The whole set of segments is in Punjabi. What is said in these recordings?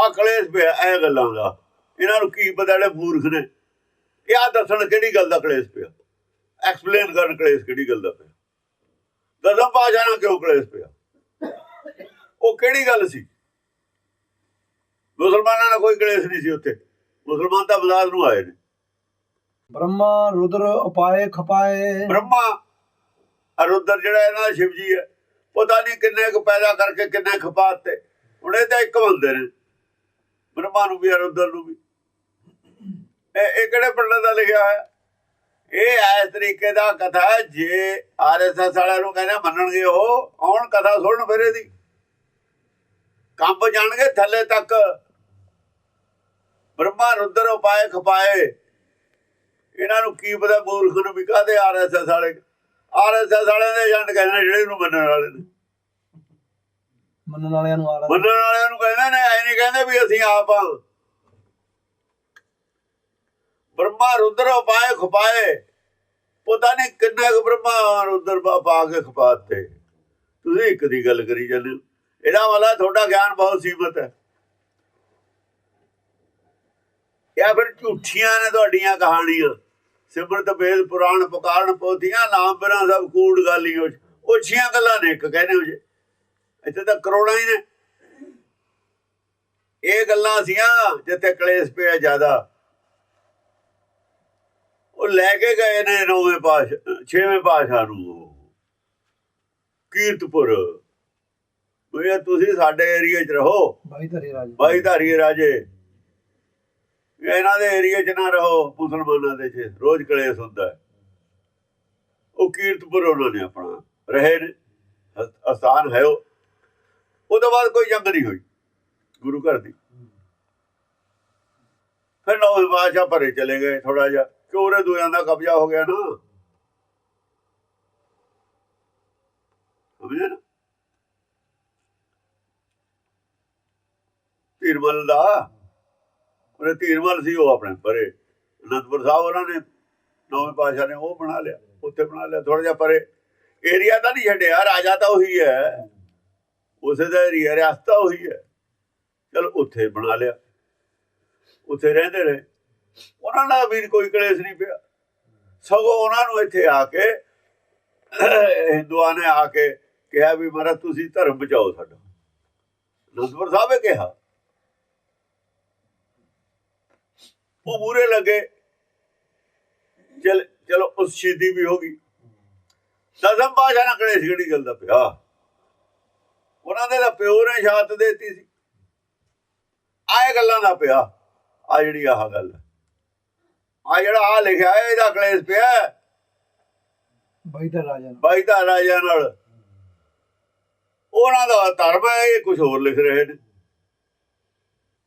ਆ ਕਲੇਸ਼ ਪਿਆ ਇਹ ਗੱਲਾਂ ਦਾ। ਇਹਨਾਂ ਨੂੰ ਕੀ ਪਤਾ ਜਿਹੜੇ ਮੂਰਖ ਨੇ। ਇਹ ਆ ਦੱਸਣ ਕਿਹੜੀ ਗੱਲ ਦਾ ਕਲੇਸ਼ ਪਿਆ? ਐਕਸਪਲੇਨ ਕਰਨ ਕਲੇਸ਼ ਕਿਹੜੀ ਗੱਲ ਦਾ ਪਿਆ? ਦਸਮ ਪਾਸ਼ਾ ਨਾਲ ਕਿਉਂ ਕਲੇਸ਼ ਪਿਆ? ਉਹ ਕਿਹੜੀ ਗੱਲ ਸੀ? ਮੁਸਲਮਾਨਾਂ ਨਾਲ ਕੋਈ ਕਲੇਸ਼ ਨਹੀਂ ਸੀ ਉੱਥੇ। ਮੁਸਲਮਾਨ ਤਾਂ ਬਜ਼ਾਰ ਨੂੰ ਆਏ ਨੇ। ਬ੍ਰਹਮਾ ਰੁਦਰ ਉਪਾਏ ਖਪਾਏ। ਬ੍ਰਹਮਾ ਰੁਦਰ ਜਿਹੜਾ ਇਹਨਾਂ ਸ਼ਿਵ ਜੀ ਹੈ ਪਤਾ ਨਹੀਂ ਕਿੰਨੇ ਕੁ ਪੈਦਾ ਕਰਕੇ ਕਿੰਨੇ ਖਪਾਤੇ। ਹੁਣ ਇਹ ਤਾਂ ਇੱਕ ਬੰਦੇ ਨੇ। ਬ੍ਰਹਮਾ ਨੂੰ ਵੀ, ਅਰੁਦਰ ਨੂੰ ਵੀ। ਇਹ ਕਿਹੜੇ ਪੰਡਤ ਦਾ ਲਿਖਿਆ ਹੋਇਆ? ਇਹ ਇਸ ਤਰੀਕੇ ਦਾ ਕਥਾ ਜੇ ਆਰਐਸਐਸ ਵਾਲਿਆਂ ਨੂੰ ਕਹਿੰਦੇ ਮੰਨਣਗੇ ਉਹ ਆਉਣ ਕਥਾ ਸੁਣਨ ਫਿਰ ਇਹਦੀ? ਕੰਬ ਜਾਣਗੇ ਥੱਲੇ ਤੱਕ। ਬ੍ਰਹਮਾ ਰੁਦਰ ਉਪਾਏ ਖਪਾਏ। ਇਹਨਾਂ ਨੂੰ ਕੀ ਪਤਾ ਮੂਰਖ ਨੂੰ ਵੀ ਕਾਹਦੇ ਆਰਐਸਐਸ ਵਾਲੇ ਆਰਐਸਐਸ ਵਾਲਿਆਂ ਦੇ ਏਜੰਟ ਕਹਿੰਦੇ ਜਿਹੜੇ ਨੂੰ ਮੰਨਣ ਵਾਲੇ ਨੇ। ਮੰਨਣ ਵਾਲਿਆਂ ਨੂੰ ਆ ਮੰਨਣ ਵਾਲਿਆਂ ਨੂੰ ਕਹਿੰਦੇ ਨੇ, ਐ ਨਹੀਂ ਕਹਿੰਦੇ ਵੀ ਅਸੀਂ ਆਪ ਆ ਬ੍ਰਹਮਾ ਰੁਦਰ ਉਪਾਏ ਖਪਾਏ। ਪਤਾ ਨਹੀਂ ਕਿੰਨੇ ਕੁ ਬ੍ਰਹਮਾ ਰੁਦਰ ਪਾ- ਕੇ ਖਪਾਤੇ। ਤੁਸੀਂ ਇੱਕ ਦੀ ਗੱਲ ਕਰੀ ਜਾਂਦੇ ਇਹਦਾ ਵਾਲਾ ਤੁਹਾਡਾ ਗਿਆਨ ਬਹੁਤ ਸੀਮਤ ਹੈ। ਜਾਂ ਫਿਰ ਝੂਠੀਆਂ ਨੇ ਤੁਹਾਡੀਆਂ ਕਹਾਣੀਆਂ। ਸਿਮਰਤ ਬੇਦ ਪੁਰਾਣ ਪੁਕਾਰਨ ਪੋਥੀਆਂ, ਨਾਮ ਬਿਨਾਂ ਸਭ ਕੂੜ ਗਾਲੀ ਉਹ ਉੱਚੀਆਂ ਗੱਲਾਂ ਨੇ ਇੱਕ, ਕਹਿੰਦੇ ਹੋ ਜੇ। ਇੱਥੇ ਤਾਂ ਕਰੋੜਾਂ ਹੀ ਨੇ। ਇਹ ਗੱਲਾਂ ਸੀਆਂ ਜਿੱਥੇ ਕਲੇਸ਼ ਪਿਆ ਜ਼ਿਆਦਾ। ਉਹ ਲੈ ਕੇ ਗਏ ਨੇ ਨੌਵੇਂ ਪਾਸ਼ ਛੇਵੇਂ ਪਾਸ਼ਾ ਨੂੰ ਕੀਰਤਪੁਰ। ਵੀ ਤੁਸੀਂ ਸਾਡੇ ਏਰੀਆ 'ਚ ਰਹੋ। ਭਾਈ ਧਰੇ ਰਾਜ। ਬਾਈ ਧਾਰੀਏ ਰਾਜੇ। ਇਹਨਾਂ ਦੇ ਏਰੀਆ 'ਚ ਨਾ ਰਹੋ ਮੁਸਲਮਾਨਾਂ ਦੇ 'ਚ। ਰੋਜ਼ ਕਲੇਸ਼ ਹੁੰਦਾ। ਉਹ ਕੀਰਤਪੁਰ ਉਹਨਾਂ ਨੇ ਆਪਣਾ। ਰਹੇ ਨੇ। ਅਸ- ਅਸਥਾਨ ਹੈ ਉਹ। ਤੋਂ ਬਾਅਦ ਕੋਈ ਜੰਗ ਨਹੀਂ ਹੋਈ, ਗੁਰੂ ਘਰ ਦੀ। ਫਿਰ ਨੌਵੇਂ ਬਾਦਸ਼ਾਹ ਭਰੇ ਚਲੇ ਗਏ ਥੋੜਾ ਜਿਹਾ, ਚੋਰੇ ਦੋਆਂ ਦਾ ਕਬਜ਼ਾ ਹੋ ਗਿਆ ਨਾ। ਸਮਝੇ ਨਾ? ਧੀਰਮਲ ਦਾ, ਉਹਨੇ ਧੀਰਮਲ ਸੀ, ਉਹ ਆਪਣੇ ਪਰੇ ਅਨੰਦਪੁਰ ਸਾਹਿਬ ਉਹਨਾਂ ਨੇ, ਨੌਵੇਂ ਪਾਸ਼ਾ ਨੇ ਉਹ ਬਣਾ ਲਿਆ, ਉੱਥੇ ਬਣਾ ਲਿਆ ਥੋੜਾ ਜਿਹਾ ਪਰੇ ਏਰੀਆ ਤਾਂ ਨਹੀਂ ਛੱਡਿਆ, ਰਾਜਾ ਤਾਂ ਉਹੀ ਹੈ। ਉਸੇ ਦਾ ਏਰੀਆ ਰਿਆਸਤ ਤਾਂ ਉਹੀ ਹੈ। ਚਲ ਉੱਥੇ ਬਣਾ ਲਿਆ। ਉੱਥੇ ਰਹਿੰਦੇ ਰਹੇ। ਉਹਨਾਂ ਨਾਲ ਵੀ ਕੋਈ ਕਲੇਸ਼ ਨਹੀਂ ਪਿਆ। ਸਗੋਂ ਉਹਨਾਂ ਨੂੰ ਇੱਥੇ ਆ ਕੇ, ਹਿੰਦੂਆਂ ਨੇ ਆ ਕੇ ਕਿਹਾ ਵੀ ਮਹਾਰਾਜ ਤੁਸੀਂ ਧਰਮ ਬਚਾਓ ਸਾਡਾ। ਅਨੰਦਪੁਰ ਸਾਹਿਬ ਕਿਹਾ। ਉਹ ਮੂਰੇ ਲੱਗੇ। ਚਲ, ਚਲੋ ਉਸ ਸ਼ਹੀਦੀ ਵੀ ਹੋ ਗਈ। ਦਸਮ ਪਾਸ਼ਾ ਨਾਲ ਕਲੇਸ਼ ਕਿਹੜੀ ਗੱਲ ਦਾ ਪਿਆ? ਉਹਨਾਂ ਦੇ ਤਾਂ ਪਿਓ ਨੇ ਸ਼ਹਾਦਤ ਦੇਤੀ ਸੀ। ਆਏ ਗੱਲਾਂ ਦਾ ਪਿਆ। ਆ ਜਿਹੜੀ ਆਹ ਗੱਲ ਆ ਜਿਹੜਾ ਆ ਲਿਖਿਆ ਹੈ, ਇਹਦਾ ਕਲੇਸ਼ ਪਿਆ ਰਾਜ ਬਾਈ ਦਾ ਰਾਜਾ ਨਾਲ। ਉਹਨਾਂ ਦਾ ਧਰਮ ਹੈ ਇਹ ਕੁਝ ਹੋਰ ਲਿਖ ਰਹੇ ਨੇ।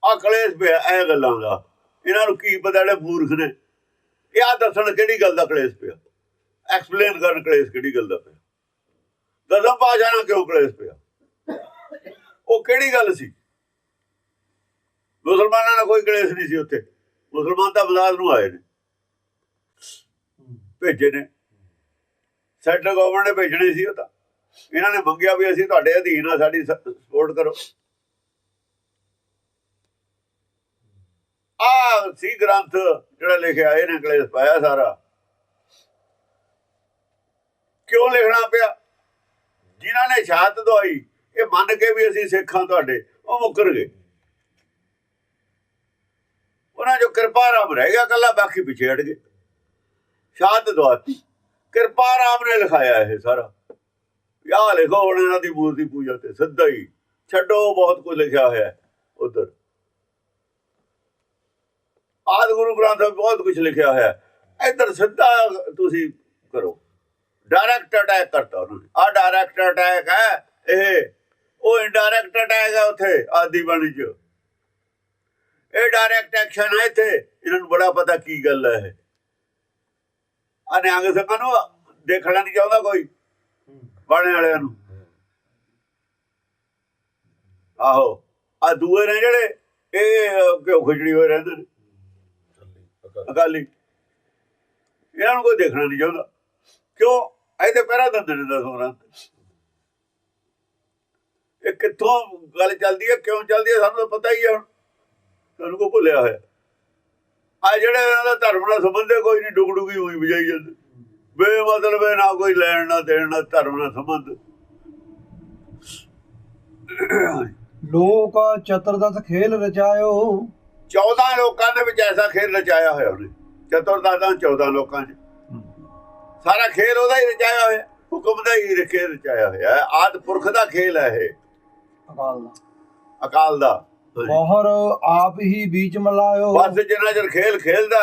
ਆ ਕਲੇਸ਼ ਪਿਆ ਇਹ ਗੱਲਾਂ ਦਾ। ਇਹਨਾਂ ਨੂੰ ਕੀ ਪਤਾ ਜਿਹੜੇ ਮੂਰਖ ਨੇ। ਇਹ ਆ ਦੱਸਣ ਕਿਹੜੀ ਗੱਲ ਦਾ ਕਲੇਸ਼ ਪਿਆ। ਐਕਸਪਲੇਨ ਕਰਨ ਕਲੇਸ਼ ਕਿਹੜੀ ਗੱਲ ਦਾ ਪਿਆ। ਦਸਮ ਪਾਸ਼ਾ ਨਾਲ ਕਿਉਂ ਕਲੇਸ਼ ਪਿਆ? ਉਹ ਕਿਹੜੀ ਗੱਲ ਸੀ? ਮੁਸਲਮਾਨਾਂ ਨਾਲ ਕੋਈ ਕਲੇਸ਼ ਨਹੀਂ ਸੀ ਉੱਥੇ। ਮੁਸਲਮਾਨ ਤਾਂ ਬਜ਼ਾਰ ਨੂੰ ਆਏ ਨੇ। ਭੇਜੇ ਨੇ। ਸੈਂਟਰ ਗਵਰਨਮੈਂਟ ਨੇ ਭੇਜਣੇ ਸੀ ਉਹ ਤਾਂ। ਇਹਨਾਂ ਨੇ ਮੰਗਿਆ ਵੀ ਅਸੀਂ ਤੁਹਾਡੇ ਅਧੀਨ ਆ, ਸਾਡੀ ਸਪੋਰਟ ਕਰੋ। ਆ ਸੀ ਗ੍ਰੰਥ ਜਿਹੜਾ ਲਿਖਿਆ, ਇਹਨੇ ਕਲੇਸ਼ ਪਾਇਆ ਸਾਰਾ। ਕਿਉਂ ਲਿਖਣਾ ਪਿਆ? ਜਿਨ੍ਹਾਂ ਨੇ ਸ਼ਹਾਦਤ ਦਵਾਈ ਇਹ ਮੰਨ ਕੇ ਵੀ ਅਸੀਂ ਸਿੱਖਾਂ ਤੁਹਾਡੇ, ਉਹ ਮੁੱਕਰ ਗਏ ਉਹਨਾਂ ਜੋ ਕਿਰਪਾ ਰਾਮ ਰਹਿ ਗਿਆ ਕੱਲਾ ਬਾਕੀ ਪਿਛੇ ਹਟ ਗਏ। ਸ਼ਹਾਦਤ ਦਵਾਤੀ ਕਿਰਪਾ ਰਾਮ ਨੇ ਲਿਖਾਇਆ ਇਹ ਸਾਰਾ। ਯਾ ਲਿਖੋ, ਹੁਣ ਇਹਨਾਂ ਦੀ ਮੂਰਤੀ ਪੂਜਾ ਤੇ ਸਿੱਧਾ ਹੀ ਛੱਡੋ, ਬਹੁਤ ਕੁਝ ਲਿਖਿਆ ਹੋਇਆ ਉਧਰ। ਆਦ ਗੁਰੂ ਗ੍ਰੰਥ ਸਾਹਿਬ ਬਹੁਤ ਕੁਝ ਲਿਖਿਆ ਹੋਇਆ ਇੱਧਰ ਸਿੱਧਾ ਤੁਸੀਂ ਕਰੋ। ਡਾਇਰੈਕਟ ਅਟੈਕ ਕਰਤਾ ਉਹਨਾਂ ਨੇ। ਆ ਡਾਇਰੈਕਟ ਅਟੈਕ ਹੈ, ਇਹ ਉਹ ਇਨਡਾਇਰੈਕਟ ਅਟੈਕ ਹੈ ਉੱਥੇ, ਆਦੀ ਬਾਣੀ ਚ। ਇਹ ਡਾਇਰੈਕਟ ਐਕਸ਼ਨ ਹੈ ਇੱਥੇ। ਇਹਨਾਂ ਨੂੰ ਬੜਾ ਪਤਾ ਕੀ ਗੱਲ ਹੈ ਆ ਨਿਹੰਗ ਸਿੰਘਾਂ ਨੂੰ ਦੇਖਣਾ ਨਹੀਂ ਚਾਹੁੰਦਾ ਕੋਈ, ਬਾਣੇ ਵਾਲਿਆਂ ਨੂੰ। ਆਹੋ ਆ ਦੂਏ ਨੇ ਜਿਹੜੇ, ਇਹ ਕਿਉਂ ਖਿਚੜੀ ਹੋਏ ਰਹਿੰਦੇ ਨੇ। ਅਕਾਲੀ। ਇਹਨਾਂ ਨੂੰ ਕੋਈ ਦੇਖਣਾ ਨਹੀਂ ਚਾਹੁੰਦਾ। ਕਿਉਂ? ਇਹਦੇ ਪਹਿਰਾ ਦਿੰਦੇ ਨੇ ਦਸੋਂ ਇਹ ਕਿੱਥੋਂ ਗੱਲ ਚੱਲਦੀ ਹੈ ਕਿਉਂ ਚੱਲਦੀ ਹੈ ਸਾਨੂੰ ਤਾਂ ਪਤਾ ਹੀ ਹੈ ਹੁਣ। ਤੁਹਾਨੂੰ ਕੋ ਭੁੱਲਿਆ ਹੋਇਆ। ਆ ਜਿਹੜੇ ਇਹਨਾਂ ਦਾ ਧਰਮ ਨਾਲ ਸੰਬੰਧ ਹੈ ਕੋਈ ਨਹੀਂ ਡੁਗਡੁਗੀ ਹੋਈ ਵਜਾਈ ਜਾਂਦੇ। ਬੇ ਮਤਲਬ ਹੈ ਨਾ ਕੋਈ ਲੈਣ ਨਾ ਦੇਣ ਨਾ ਧਰਮ ਨਾਲ ਸੰਬੰਧ। ਲੋਕ ਚਤੁਰਦਸ ਖੇਲ ਰਚਾਇਓ। 14 ਲੋਕਾਂ ਦੇ ਵਿੱਚ ਐਸਾ ਖੇਲ ਰਚਾਇਆ ਹੋਇਆ ਉਹਨੇ। ਚਤੁਰਦਾਸਾਂ 14 ਲੋਕਾਂ 'ਚ। ਸਾਰਾ ਖੇਲ ਉਹਦਾ ਹੀ ਰਚਾਇਆ ਹੋਇਆ। ਹੁਕਮ ਦਾ ਹੀ ਖੇਲ ਰਚਾਇਆ ਹੋਇਆ। ਆਦ ਪੁਰਖ ਦਾ ਖੇਲ ਹੈ ਇਹ। ਅਕਾਲ ਦਾ। ਅਕਾਲ ਦਾ। ਮੋਹਰ ਆਪ ਹੀ ਬੀਚ ਮਲਾਇਓ। ਬਸ ਜਿੰਨਾ ਚਿਰ ਖੇਲ ਖੇਲਦਾ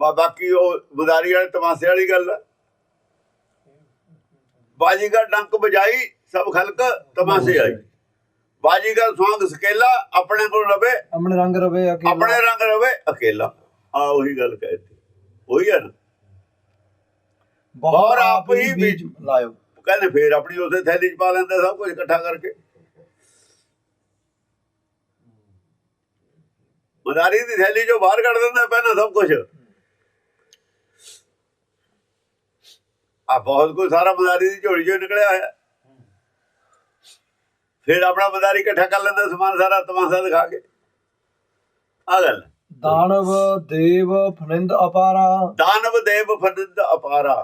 ਬਾ ਬਾਕੀ ਉਹ ਬੁਦਾਰੀ ਵਾਲੇ ਤਮਾਸ਼ੇ ਵਾਲੀ ਗੱਲ ਬਾਜੀਗਰ ਡੰਕ ਬਜਾਈ ਸਭ ਖਲਕ ਤਮਾਸ਼ੇ ਆਈ ਬਾਜੀਗਰ ਸਵਾਂਗ ਸਕੇਲਾ ਆਪਣੇ ਕੋਲ ਰਵੇ। ਆਪਣੇ ਰੰਗ ਰਵੇ ਅਕੇਲਾ। ਆਪਣੇ ਰੰਗ ਰਵੇ ਅਕੇਲਾ। ਆ ਉਹੀ ਗੱਲ ਕਹਿਤੀ। ਉਹੀ ਹੈ ਨਾ। ਬੋਹਰ ਆਪ ਹੀ ਬੀਚ ਲਾਇਓ ਕਹਿੰਦੇ ਫੇਰ ਆਪਣੀ ਉਸੇ ਥੈਲੀ 'ਚ ਪਾ ਲੈਂਦਾ ਸਭ ਕੁਝ ਇਕੱਠਾ ਕਰਕੇ। ਮਦਾਰੀ ਦੀ ਥੈਲੀ 'ਚੋਂ ਬਾਹਰ ਕੱਢ ਦਿੰਦਾ ਪਹਿਲਾਂ ਸਭ ਕੁਝ ਆ ਬਹੁਤ ਕੁਝ ਸਾਰਾ ਮਦਾਰੀ ਦੀ ਝੋਲੀ 'ਚੋਂ ਨਿਕਲਿਆ ਹੋਇਆ। ਫਿਰ ਆਪਣਾ ਮਦਾਰੀ ਇਕੱਠਾ ਕਰ ਲੈਂਦਾ ਸਮਾਨ ਸਾਰਾ ਤਮਾਸ਼ਾ ਦਿਖਾ ਕੇ। ਆ ਗੱਲ। ਦਾਨਵ ਦੇਵ ਫਨਿੰਦ ਅਪਾਰਾ। ਦਾਨਵ ਦੇਵ ਫਨਿੰਦ ਅਪਾਰਾ।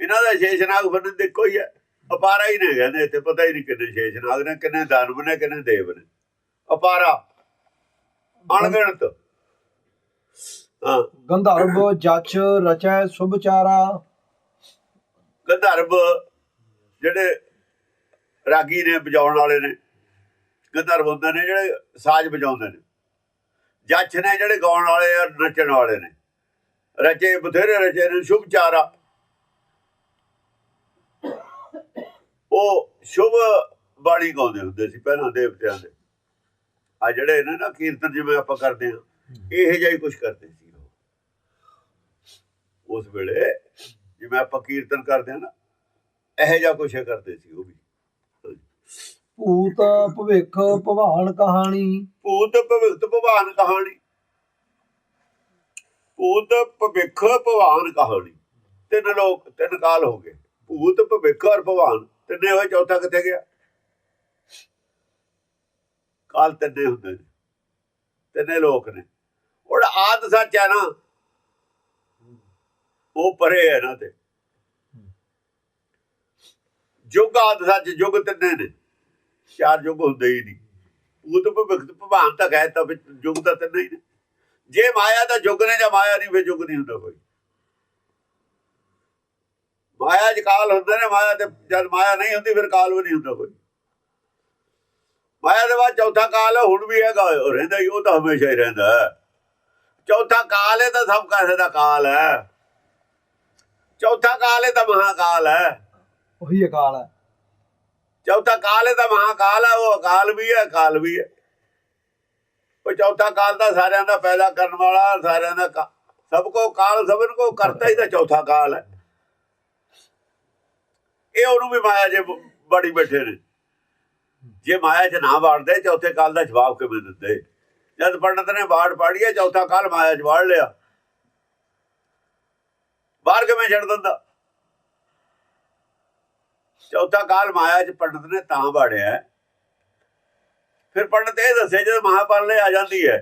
ਇਹਨਾਂ ਦਾ ਸ਼ੇਸ਼ਨਾਗ ਫਨਿੰਦ ਇੱਕੋ ਹੀ ਹੈ। ਅਪਾਰਾ ਹੀ ਨੇ ਕਹਿੰਦੇ ਇੱਥੇ ਪਤਾ ਹੀ ਨਹੀਂ ਕਿੰਨੇ ਸ਼ੇਸ਼ਨਾਗ ਨੇ ਕਿੰਨੇ ਦਾਨਵ ਨੇ ਕਿੰਨੇ ਦੇਵ ਨੇ। ਅਪਾਰਾ ਅਣਗਿਣਤ। ਗੰਧਰਵ ਜਚ ਰਚੈ ਸੁਭ ਚਾਰਾ। ਗੰਧਰਵ ਜਿਹੜੇ ਰਾਗੀ ਨੇ ਵਜਾਉਣ ਵਾਲੇ ਨੇ ਗੰਧਰਵ ਹੁੰਦੇ ਨੇ ਜਿਹੜੇ ਸਾਜ਼ ਵਜਾਉਂਦੇ ਨੇ। ਜੱਜ ਨੇ ਜਿਹੜੇ ਗਾਉਣ ਵਾਲੇ ਆ ਨੱਚਣ ਵਾਲੇ ਨੇ। ਰਚੇ ਬਥੇਰੇ ਰਚੇ ਨੇ ਸ਼ੁਭ ਉਹ ਸ਼ੁਭ ਬਾਣੀ ਗਾਉਂਦੇ ਹੁੰਦੇ ਸੀ ਪਹਿਲਾਂ ਦੇਵਤਿਆਂ ਦੇ। ਆ ਜਿਹੜੇ ਨੇ ਨਾ ਕੀਰਤਨ ਜਿਵੇਂ ਆਪਾਂ ਕਰਦੇ ਆ ਇਹੋ ਜਿਹਾ ਹੀ ਕੁਝ ਕਰਦੇ ਸੀ ਉਹ। ਉਸ ਵੇਲੇ ਜਿਵੇਂ ਆਪਾਂ ਕੀਰਤਨ ਕਰਦੇ ਆ ਨਾ ਇਹੋ ਜਿਹਾ ਕੁਝ ਕਰਦੇ ਸੀ ਉਹ ਵੀ। ਭੂਤ ਭਵਿੱਖ ਭਵਾਨ ਕਹਾਣੀ। ਭੂਤ ਭਵਿੱਖ ਭਵਾਨ ਕਹਾਣੀ। ਭੂਤ ਭਵਿੱਖ ਭਵਾਨ ਕਹਾਣੀ। ਤਿੰਨ ਲੋਕ ਤਿੰਨ ਕਾਲ ਹੋ ਗਏ। ਭੂਤ ਭਵਿੱਖ ਔਰ ਭਵਾਨ। ਤਿੰਨੇ ਹੋਏ, ਚੌਥਾ ਕਿੱਥੇ ਗਿਆ? ਕਾਲ ਤਿੰਨੇ ਹੁੰਦੇ ਨੇ। ਤਿੰਨੇ ਲੋਕ ਨੇ। ਉਹ ਆਦ ਸੱਚ ਹੈ ਨਾ, ਉਹ ਪਰੇ ਹੈ ਨਾ ਤੇ। ਜੁਗ ਆਦ ਸੱਚ, ਜੁਗ ਤਿੰਨੇ ਨੇ। ਚਾਰ ਯੁੱਗ ਹੁੰਦੇ ਹੀ ਨਹੀਂ। ਭੂਤ ਭਵਿੱਖ ਭਵਾਨ ਤਾਂ ਕਹਿ ਤਾਂ ਵੀ ਯੁੱਗ ਤਾਂ ਤਿੰਨੇ ਹੀ ਨੇ। ਜੇ ਮਾਇਆ ਦਾ ਯੁੱਗ ਨੇ ਜਾਂ ਮਾਇਆ ਨਹੀਂ, ਫਿਰ ਯੁੱਗ ਨਹੀਂ ਹੁੰਦਾ ਕੋਈ। ਮਾਇਆ ਚ ਕਾਲ ਹੁੰਦੇ ਨੇ ਮਾਇਆ ਤੇ ਜਦ ਮਾਇਆ ਨਹੀਂ ਹੁੰਦੀ ਫਿਰ ਕਾਲ ਵੀ ਨਹੀਂ ਹੁੰਦਾ ਕੋਈ। ਮਾਇਆ ਦੇ ਬਾਅਦ ਚੌਥਾ ਕਾਲ ਹੁਣ ਵੀ ਹੈਗਾ ਰਹਿੰਦਾ ਹੀ ਉਹ ਤਾਂ ਹਮੇਸ਼ਾ ਹੀ ਰਹਿੰਦਾ। ਚੌਥਾ ਕਾਲ ਹੈ ਤਾਂ ਸਭ ਕਾਸੇ ਦਾ ਕਾਲ ਹੈ। ਚੌਥਾ ਕਾਲ ਹੈ ਤਾਂ ਮਹਾਕਾਲ ਹੈ। ਉਹੀ ਅਕਾਲ ਹੈ। ਚੌਥਾ ਕਾਲ ਹੈ ਤਾਂ ਮਹਾਕਾਲ ਹੈ ਉਹ ਅਕਾਲ ਵੀ ਹੈ ਕਾਲ ਵੀ ਹੈ। ਉਹ ਚੌਥਾ ਕਾਲ ਤਾਂ ਸਾਰਿਆਂ ਦਾ ਪੈਦਾ ਕਰਨ ਵਾਲਾ ਸਾਰਿਆਂ ਦਾ ਸਭ ਕੋ ਕਾਲ ਸਭਨ ਕੋ ਕਰਤਾ ਹੀ ਤਾਂ ਚੌਥਾ ਕਾਲ ਹੈ। ਇਹ ਉਹਨੂੰ ਵੀ ਮਾਇਆ ਜੇ ਬੜੀ ਬੈਠੇ ਨੇ। ਜੇ ਮਾਇਆ 'ਚ ਨਾ ਵਾੜਦੇ, ਚੌਥੇ ਕਾਲ ਦਾ ਜਵਾਬ ਕਿਵੇਂ ਦਿੰਦੇ? ਜਦ ਪੰਡਤ ਨੇ ਬਾੜ ਪਾੜੀਏ ਚੌਥਾ ਕਾਲ ਮਾਇਆ 'ਚ ਵਾੜ ਲਿਆ। ਬਾਹਰ ਕਿਵੇਂ ਛੱਡ ਦਿੰਦਾ? ਚੌਥਾ ਕਾਲ ਮਾਇਆ 'ਚ ਪੰਡਤ ਨੇ ਤਾਂ ਵਾੜਿਆ ਫਿਰ ਪੰਡਤ ਇਹ ਦੱਸੇ, ਜਦ ਮਹਾਪਾਲਨੇ ਆ ਜਾਂਦੀ ਹੈ,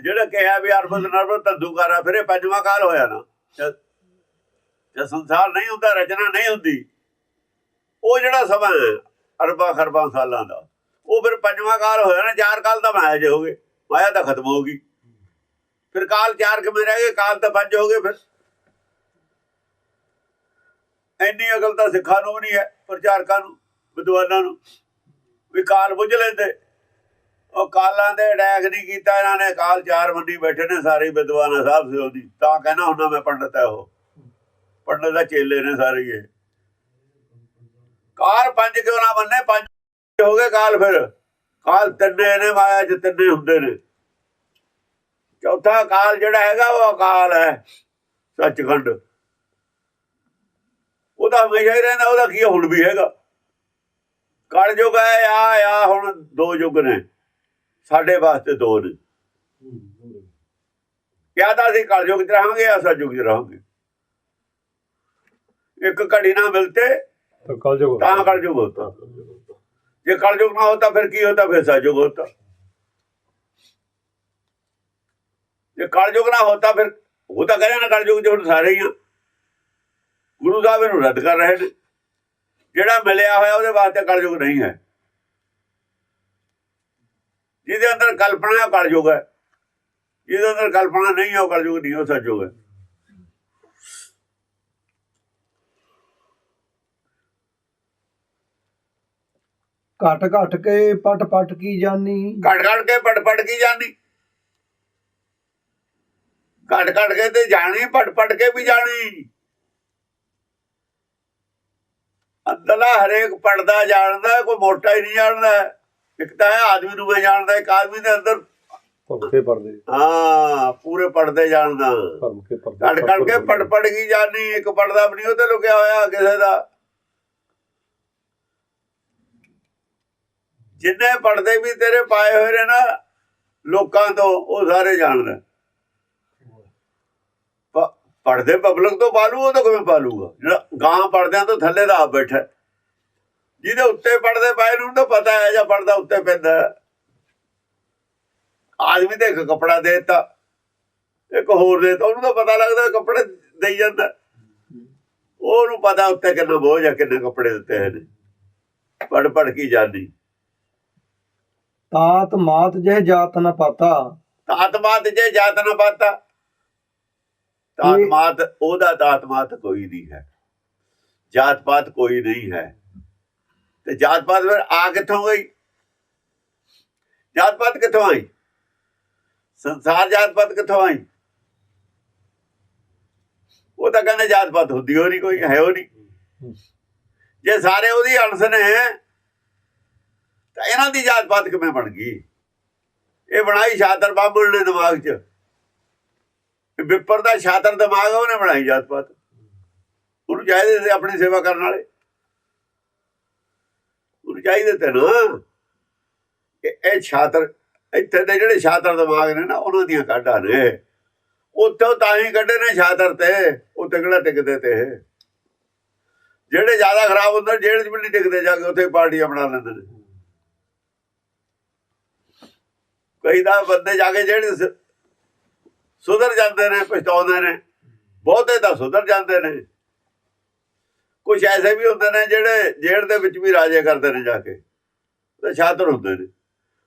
ਜਿਹੜਾ ਕਿਹਾ ਵੀ ਅਰਬਦ ਨਰਬਦ ਤੰਦੂ ਕਰਾ ਫਿਰ ਇਹ ਪੰਜਵਾਂ ਕਾਲ ਹੋਇਆ ਨਾ। ਜਦ ਸੰਸਾਰ ਨਹੀਂ ਹੁੰਦਾ, ਰਚਨਾ ਨਹੀਂ ਹੁੰਦੀ, ਉਹ ਜਿਹੜਾ ਸਮਾਂ ਹੈ, ਅਰਬਾਂ ਖਰਬਾਂ ਸਾਲਾਂ ਦਾ, ਉਹ ਫਿਰ ਪੰਜਵਾਂ ਕਾਲ ਹੋਇਆ ਨਾ, ਚਾਰ ਕਾਲ ਤਾਂ ਮਾਇਆ 'ਚ ਹੋ ਗਏ, ਮਾਇਆ ਤਾਂ ਖਤਮ ਹੋ ਗਈ। ਫਿਰ ਕਾਲ ਚਾਰ ਕਿਵੇਂ ਰਹਿ ਗਏ? ਕਾਲ ਤਾਂ ਪੰਜ ਹੋ ਗਏ ਫਿਰ। ਇੰਨੀ ਅਕਲ ਤਾਂ ਸਿੱਖਾਂ ਨੂੰ ਨਹੀਂ ਹੈ, ਪ੍ਰਚਾਰਕਾਂ ਨੂੰ, ਵਿਦਵਾਨਾਂ ਨੂੰ, ਵੀ ਕਾਲ ਬੁੱਝ ਲੈਂਦੇ। ਉਹ ਕਾਲਾਂ ਦੇ ਅਟੈਕ ਨਹੀਂ ਕੀਤਾ ਇਹਨਾਂ ਨੇ, ਕਾਲ ਚਾਰ ਮੰਡੀ ਬੈਠੇ ਨੇ ਸਾਰੇ ਵਿਦਵਾਨਾਂ, ਸਾਹਿਬ ਸਿਓ ਉਹਦੀ ਤਾਂ ਕਹਿਣਾ ਹੁੰਦਾ ਮੈਂ ਪੰਡਤ ਹੈ ਉਹ। ਪੰਡਤ ਦਾ ਚੇਲੇ ਨੇ ਸਾਰੇ ਇਹ। ਕਾਲ ਪੰਜ ਕਿਉਂ ਨਾ ਮੰਨੇ ਪੰਜ ਹੋ ਗਏ ਕਾਲ ਫਿਰ। ਕਾਲ ਤਿੰਨੇ ਨੇ ਮਾਇਆ ਚ ਤਿੰਨੇ ਹੁੰਦੇ ਨੇ। ਚੌਥਾ ਕਾਲ ਜਿਹੜਾ ਹੈਗਾ ਉਹ ਅਕਾਲ ਹੈ ਸੱਚਖੰਡ। ਉਹਦਾ ਹਮੇਸ਼ਾ ਹੀ ਰਹਿੰਦਾ ਉਹਦਾ ਕੀ ਹੁਣ ਵੀ ਹੈਗਾ। ਕਲ ਯੁੱਗ ਹੈ ਆ ਆ ਹੁਣ ਦੋ ਯੁੱਗ ਨੇ। ਸਾਡੇ ਵਾਸਤੇ ਦੋ ਨੇ। ਕਿਆ ਤਾਂ ਅਸੀਂ ਕਲ ਯੁੱਗ ਚ ਰਹਾਂਗੇ ਆ ਸਤਯੁਗ ਚ ਰਹਾਂਗੇ। ਇੱਕ ਘੜੀ ਨਾ ਮਿਲਤੇ तो कल जो ਤਾਂ ਕਲ ਯੁੱਗ ਹੁੰਦਾ ਜੇ कलयुग ना होता फिर की होता फिर सतयुग होता ਜੇ ਕਲਯੁਗ ਨਾ ਹੋਤਾ ਫਿਰ ਉਹ ਤਾਂ ਕਹਿੰਦੇ ਨਾ ਕਲਯੁਗ ਚ ਹੁਣ ਸਾਰੇ ਹੀ ਆ ਗੁਰੂ ਸਾਹਿਬ ਇਹਨੂੰ ਰੱਦ ਕਰ ਰਹੇ ਨੇ ਜਿਹੜਾ ਮਿਲਿਆ ਹੋਇਆ ਉਹਦੇ ਵਾਸਤੇ ਕਲਯੁਗ ਨਹੀਂ ਹੈ ਜਿਹਦੇ ਅੰਦਰ ਕਲਪਨਾ ਹੈ ਉਹ ਕਲਯੁਗ ਹੈ ਜਿਹਦੇ ਅੰਦਰ ਕਲਪਨਾ ਨਹੀਂ ਹੈ ਉਹ ਕਲਯੁਗ ਨਹੀਂ ਉਹ ਸਤਯੁਗ ਹੈ ਘਟ ਘਟ ਕੇ ਪਟ ਪਟ ਕੀ ਜਾਨੀ? ਘੜ ਘੜ ਕੇ ਪੜ ਪੜ ਕੀ ਜਾਣੀ ਘੜ ਘੜ ਕੇ ਤੇ ਜਾਣੀ ਪੜ ਪੜ ਕੇ ਵੀ ਜਾਣੀ। ਅੰਦਰਲਾ ਹਰੇਕ ਪੜਦਾ ਜਾਣਦਾ ਕੋਈ ਮੋਟਾ ਹੀ ਨਹੀਂ ਜਾਣਦਾ। ਇੱਕ ਤਾਂ ਆਦਮੀ ਨੂੰ ਮੈਂ ਜਾਣਦਾ ਇੱਕ ਆਦਮੀ ਦੇ ਅੰਦਰ ਭੁੱਖੇ ਪਰਦੇ ਹਾਂ ਪੂਰੇ ਪੜਦੇ ਜਾਣਦਾ। ਭਰਮ ਕੇ ਪਰਦੇ ਘੜ ਘੜ ਕੇ ਪੜ ਪੜ ਕੀ ਜਾਣੀ ਇੱਕ ਪੜਦਾ ਵੀ ਨਹੀਂ ਉਹਤੇ ਲੁਕਿਆ ਹੋਇਆ ਕਿਸੇ ਦਾ। ਜਿੰਨੇ ਪੜਦੇ ਵੀ ਤੇਰੇ ਪਾਏ ਹੋਏ ਨੇ ਨਾ, ਲੋਕਾਂ ਤੋਂ ਉਹ ਸਾਰੇ ਜਾਣਦਾ। ਪੜਦੇ ਪਬਲਿਕ ਤੋਂ ਪਾਲੂ ਉਹ ਤਾਂ ਕਿਵੇਂ ਪਾਲੂਗਾ ਜਿਹੜਾ ਗਾਂ ਪੜਦਿਆਂ ਤੋਂ ਥੱਲੇ ਦਾ ਆਪ ਬੈਠਾ। ਜਿਹਦੇ ਉੱਤੇ ਪੜਦੇ ਪਾਏ ਨੂੰ ਤਾਂ ਪਤਾ ਹੈ ਜਾਂ ਪੜਦਾ ਉੱਤੇ ਪੈਂਦਾ ਆਦਮੀ ਤੇ ਇੱਕ ਕੱਪੜਾ ਦੇ ਦਿੱਤਾ, ਇੱਕ ਹੋਰ ਦੇਤਾ ਦਿੱਤਾ, ਉਹਨੂੰ ਤਾਂ ਪਤਾ ਲੱਗਦਾ ਕੱਪੜੇ ਦੇਈ ਜਾਂਦਾ। ਉਹਨੂੰ ਪਤਾ ਉੱਤੇ ਕਿੰਨਾ ਬੋਝ ਆ, ਕਿੰਨੇ ਕੱਪੜੇ ਦਿੱਤੇ ਹੋਏ ਪੜ ਪੜ ਕੀ ਜਾਣੀ ਤਾਤ ਮਾਤ ਜਹ ਜਾਤ ਨ ਪਾਤਾ। ਤਾਤਮਾਤ ਜੇ ਜਾਤ ਨਾ ਪਾਤਾ। ਤਾਤਮਾਤ ਉਹਦਾ ਤਾਤਮਾਤ ਕੋਈ ਨਹੀਂ ਹੈ। ਜਾਤ ਪਾਤ ਕੋਈ ਨਹੀਂ ਹੈ। ਤੇ ਜਾਤ ਪਾਤ ਫਿਰ ਆ ਕਿੱਥੋਂ ਗਈ ਜਾਤ ਪਾਤ ਕਿੱਥੋਂ ਆਈ? ਸੰਸਾਰ ਜਾਤ ਪਾਤ ਕਿੱਥੋਂ ਆਈ? ਉਹ ਤਾਂ ਕਹਿੰਦੇ ਜਾਤ ਪਾਤ ਹੁੰਦੀ ਹੋ ਨਹੀਂ ਕੋਈ ਹੈ ਉਹ ਨਹੀਂ। ਜੇ ਸਾਰੇ ਉਹਦੀ ਅੰਸ਼ ਨੇ ਦੀ ਜਾਤ ਪਾਤ ਕਿਵੇਂ ਬਣ ਗਈ। ਇਹ ਬਣਾਈ ਸ਼ਾਤਰ ਬਾਬਲ ਨੇ ਦਿਮਾਗ 'ਚ। ਵਿਪਰ ਦਾ ਸ਼ਾਤਰ ਦਿਮਾਗ ਉਹਨੇ ਬਣਾਈ ਜਾਤ ਪਾਤ ਉਹਨੂੰ ਚਾਹੀਦੇ ਸੀ ਆਪਣੀ ਸੇਵਾ ਕਰਨ ਵਾਲੇ। ਉਹਨੂੰ ਚਾਹੀਦੇ ਤੇ ਨਾ ਇਹ ਇਹ ਇੱਥੇ ਦੇ ਜਿਹੜੇ ਸ਼ਾਤਰ ਦਿਮਾਗ ਨੇ ਨਾ, ਉਹਨਾਂ ਦੀਆਂ ਕਾਢਾਂ ਨੇ। ਉੱਥੋਂ ਤਾਂ ਹੀ ਕੱਢੇ ਨੇ ਸ਼ਾਤਰ ਤੇ, ਉਹ ਕਿਹੜਾ ਟਿਕਦੇ ਤੇ ਜਿਹੜੇ ਜ਼ਿਆਦਾ ਖਰਾਬ ਹੁੰਦੇ, ਜੇਲ੍ਹ 'ਚ ਵੀ ਨਹੀਂ ਟਿਕਦੇ ਜਾ ਕੇ ਉੱਥੇ ਪਾਰਟੀਆਂ ਬਣਾ ਲੈਂਦੇ ਨੇ। ਕਈ ਤਾਂ ਬੰਦੇ ਜਾ ਕੇ ਜਿਹੜੇ ਸੁਧਰ ਜਾਂਦੇ ਨੇ, ਪਛਤਾਉਂਦੇ ਨੇ। ਬਹੁਤੇ ਤਾਂ ਸੁਧਰ ਜਾਂਦੇ ਨੇ। ਕੁਝ ਐਸੇ ਵੀ ਹੁੰਦੇ ਨੇ ਜਿਹੜੇ ਜੇਲ੍ਹ ਦੇ ਵਿੱਚ ਵੀ ਰਾਜੇ ਕਰਦੇ ਨੇ ਜਾ ਕੇ। ਤੇ ਛਾਤਰ ਹੁੰਦੇ ਨੇ।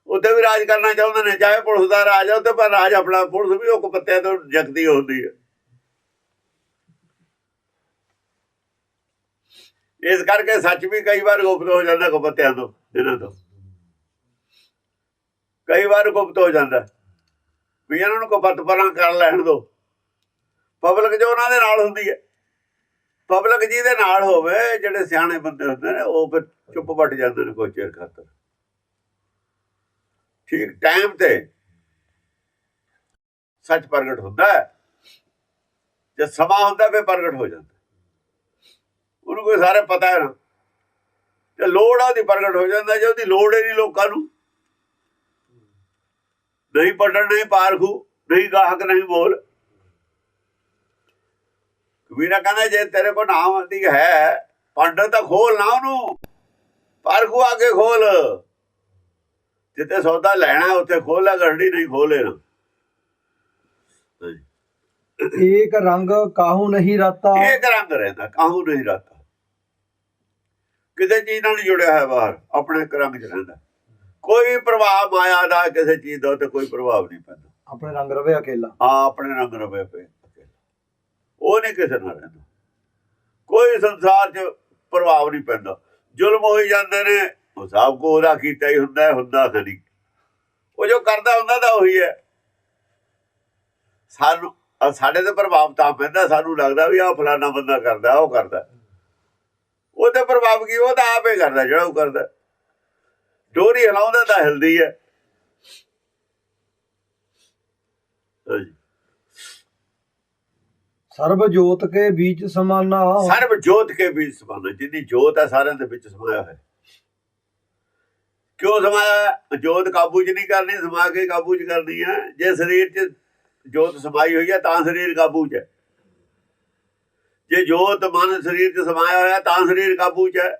ਉੱਥੇ ਵੀ ਰਾਜ ਕਰਨਾ ਚਾਹੁੰਦੇ ਨੇ, ਚਾਹੇ ਪੁਲਿਸ ਦਾ ਰਾਜ ਆ, ਉੱਥੇ ਪਰ ਰਾਜ ਆਪਣਾ, ਪੁਲਿਸ ਵੀ ਉਹ ਕੁੱਤਿਆਂ ਤੋਂ ਜਗਦੀ ਹੁੰਦੀ ਹੈ। ਇਸ ਕਰਕੇ ਸੱਚ ਵੀ ਕਈ ਵਾਰ ਗੁਪਤ ਹੋ ਜਾਂਦਾ ਕੁੱਤਿਆਂ ਤੋਂ, ਇਹਨਾਂ ਤੋਂ। ਕਈ ਵਾਰ ਗੁਪਤ ਹੋ ਜਾਂਦਾ ਵੀ ਇਹਨਾਂ ਨੂੰ ਕਪੱਤ ਪਰਾਂ ਕਰ ਲੈਣ ਦੋ। ਪਬਲਿਕ ਜੋ ਉਹਨਾਂ ਦੇ ਨਾਲ ਹੁੰਦੀ ਹੈ। ਪਬਲਿਕ ਦੇ ਨਾਲ ਹੋਵੇ, ਜਿਹੜੇ ਸਿਆਣੇ ਬੰਦੇ ਹੁੰਦੇ ਨੇ, ਉਹ ਫਿਰ ਚੁੱਪ ਵੱਟ ਜਾਂਦੇ ਨੇ ਕੋਈ ਚਿਰ ਖਾਤਰ। ਠੀਕ ਟਾਈਮ ਤੇ ਸੱਚ ਪ੍ਰਗਟ ਹੁੰਦਾ ਹੈ। ਜੇ ਸਮਾਂ ਹੁੰਦਾ, ਫਿਰ ਪ੍ਰਗਟ ਹੋ ਜਾਂਦਾ। ਉਹਨੂੰ ਕੋਈ ਸਾਰੇ ਪਤਾ ਹੈ ਨਾ। ਤੇ ਲੋੜ ਆ, ਉਹਦੀ ਪ੍ਰਗਟ ਹੋ ਜਾਂਦਾ। ਜੇ ਉਹਦੀ ਲੋੜ ਹੀ ਨਹੀਂ ਲੋਕਾਂ ਨੂੰ ਨਹੀਂ ਪਟਣ ਨਹੀਂ ਪਾਰਖੂ ਨਹੀਂ ਗਾਹਕ ਨਹੀਂ ਬੋਲ। ਕਬੀਰਾ ਕਹਿੰਦਾ ਜੇ ਤੇਰੇ ਕੋ ਨਾਮ ਦੀ ਹੈ ਪੰਡਤ ਤਾਂ ਖੋਲ ਨਾ ਉਹਨੂੰ। ਪਾਰਖੂ ਆ ਕੇ ਖੋਲ। ਜਿੱਤੇ ਸੌਦਾ ਲੈਣਾ ਉੱਥੇ ਖੋਲਾ ਗੜੜੀ ਨਹੀਂ ਖੋਲੇ ਨਾ। ਏਕ ਰੰਗ ਕਾਹੂ ਨਹੀਂ ਰਾਤਾ। ਇਹ ਰੰਗ ਰਹਿੰਦਾ ਕਾਹੂ ਨਹੀਂ ਰਹਤਾ ਕਿਸੇ ਚੀਜ਼ ਨਾਲ ਜੁੜਿਆ ਹੈ ਬਾਹਰ ਆਪਣੇ ਇੱਕ ਰੰਗ 'ਚ ਰਹਿੰਦਾ। ਕੋਈ ਪ੍ਰਭਾਵ ਮਾਇਆ ਦਾ ਕਿਸੇ ਚੀਜ਼ ਦਾ ਤੇ ਕੋਈ ਪ੍ਰਭਾਵ ਨਹੀਂ ਪੈਂਦਾ। ਆਪਣੇ ਰੰਗ ਰਵੇ ਅਕੇਲਾ। ਹਾਂ ਆਪਣੇ ਰੰਗ ਰਵੇ ਪਏ ਉਹ ਨਹੀਂ ਕਿਸੇ ਨਾਲ ਰਹਿੰਦਾ। ਕੋਈ ਸੰਸਾਰ 'ਚ ਪ੍ਰਭਾਵ ਨਹੀਂ ਪੈਂਦਾ। ਜ਼ੁਲਮ ਹੋਈ ਜਾਂਦੇ ਨੇ ਉਹ ਸਭ ਕੋ ਉਹਦਾ ਕੀਤਾ ਹੀ ਹੁੰਦਾ ਹੁੰਦਾ ਨਹੀਂ। ਉਹ ਜੋ ਕਰਦਾ ਹੁੰਦਾ ਤਾਂ ਉਹੀ ਹੈ। ਸਾਨੂੰ ਸਾਡੇ ਤੇ ਪ੍ਰਭਾਵ ਤਾਂ ਪੈਂਦਾ ਸਾਨੂੰ ਲੱਗਦਾ ਵੀ ਆਹ ਫਲਾਣਾ ਬੰਦਾ ਕਰਦਾ ਉਹ ਕਰਦਾ। ਉਹ ਤੇ ਪ੍ਰਭਾਵ ਕੀ ਉਹ ਤਾਂ ਆਪੇ ਕਰਦਾ ਜਿਹੜਾ ਉਹ ਕਰਦਾ। ਡੋਰੀ ਹਿਲਾਉਂਦਾ ਤਾਂ ਹਿਲਦੀ ਹੈ। ਸਰਬ ਜੋਤ ਕੇ ਵਿੱਚ ਸਮਾਨਾ। ਸਰਬ ਜੋਤ ਕੇ ਵੀ ਸਮਾਨਾ ਜਿੰਨੀ ਜੋਤ ਹੈ ਸਾਰਿਆਂ ਦੇ ਵਿੱਚ ਸਮਾਇਆ ਹੈ ਕਿਉਂ ਸਮਾਇਆ? ਜੋਤ ਕਾਬੂ 'ਚ ਨਹੀਂ ਕਰਨੀ ਸਮਾ ਕੇ ਕਾਬੂ 'ਚ ਕਰਨੀ ਹੈ। ਜੇ ਸਰੀਰ 'ਚ ਜੋਤ ਸਮਾਈ ਹੋਈ ਹੈ ਤਾਂ ਸਰੀਰ ਕਾਬੂ 'ਚ ਹੈ। ਜੇ ਜੋਤ ਮਨ ਸਰੀਰ 'ਚ ਸਮਾਇਆ ਹੋਇਆ ਤਾਂ ਸਰੀਰ ਕਾਬੂ 'ਚ ਹੈ।